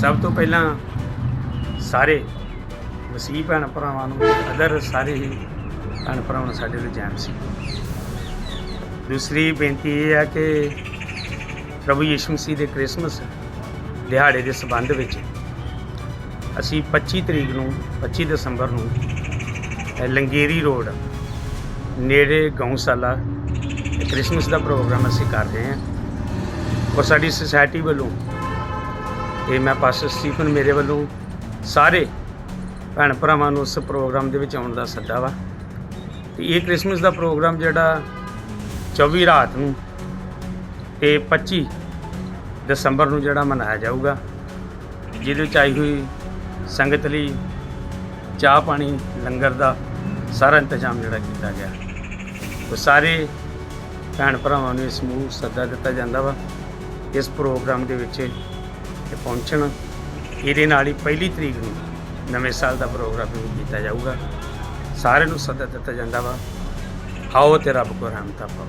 ਸਭ ਤੋਂ ਪਹਿਲਾਂ ਸਾਰੇ ਵਸੀਹ ਭੈਣ ਭਰਾਵਾਂ ਨੂੰ ਅਦਰ ਸਾਰੇ ਹੀ ਭੈਣ ਭਰਾਵਾਂ ਨੂੰ ਸਾਡੇ ਲਈ ਜੈਮ ਸੀ। ਦੂਸਰੀ ਬੇਨਤੀ ਇਹ ਹੈ ਕਿ ਪ੍ਰਭੂ ਯਿਸੂ ਮਸੀਹ ਦੇ ਕ੍ਰਿਸਮਸ ਦਿਹਾੜੇ ਦੇ ਸੰਬੰਧ ਵਿੱਚ ਅਸੀਂ 25 ਤਰੀਕ ਨੂੰ 25 ਦਸੰਬਰ ਨੂੰ ਲੰਗੇਰੀ ਰੋਡ ਨੇੜੇ ਗਊਸ਼ਾਲਾ ਕ੍ਰਿਸਮਸ ਦਾ ਪ੍ਰੋਗਰਾਮ ਅਸੀਂ ਕਰ ਰਹੇ ਹਾਂ। ਔਰ ਸਾਡੀ ਸੁਸਾਇਟੀ ਵੱਲੋਂ ਇਹ ਮੈਂ ਪਾਸਟਰ ਸਟੀਫਨ ਮੇਰੇ ਵੱਲੋਂ ਸਾਰੇ ਭੈਣ ਭਰਾਵਾਂ ਨੂੰ ਉਸ ਪ੍ਰੋਗਰਾਮ ਦੇ ਵਿੱਚ ਆਉਣ ਦਾ ਸੱਦਾ ਵਾ। ਤੇ ਇਹ ਕ੍ਰਿਸਮਸ ਦਾ ਪ੍ਰੋਗਰਾਮ ਜਿਹੜਾ 24 ਰਾਤ ਨੂੰ ਤੇ 25 ਦਸੰਬਰ ਨੂੰ ਜਿਹੜਾ ਮਨਾਇਆ ਜਾਊਗਾ, ਜਿਹਦੇ ਵਿੱਚ ਆਈ ਹੋਈ ਸੰਗਤ ਲਈ ਚਾਹ ਪਾਣੀ, ਲੰਗਰ ਦਾ ਸਾਰਾ ਇੰਤਜ਼ਾਮ ਜਿਹੜਾ ਕੀਤਾ ਗਿਆ। ਉਹ ਸਾਰੇ ਭੈਣ ਭਰਾਵਾਂ ਨੂੰ ਇਸ ਸਮੂਹ ਸੱਦਾ ਦਿੱਤਾ ਜਾਂਦਾ ਵਾ ਇਸ ਪ੍ਰੋਗਰਾਮ ਦੇ ਵਿੱਚ ਇਹ ਪਹੁੰਚਣ, ਇਹਦੇ ਨਾਲ ਹੀ ਪਹਿਲੀ ਤਰੀਕ ਨੂੰ ਨਵੇਂ ਸਾਲ ਦਾ ਪ੍ਰੋਗਰਾਮ ਵੀ ਕੀਤਾ ਜਾਊਗਾ। ਸਾਰਿਆਂ ਨੂੰ ਸੱਦਾ ਦਿੱਤਾ ਜਾਂਦਾ ਵਾ। ਆਓ ਤੇ ਰੱਬ ਕੋ ਰਹਿਮਤਾਂ ਪਾਓ।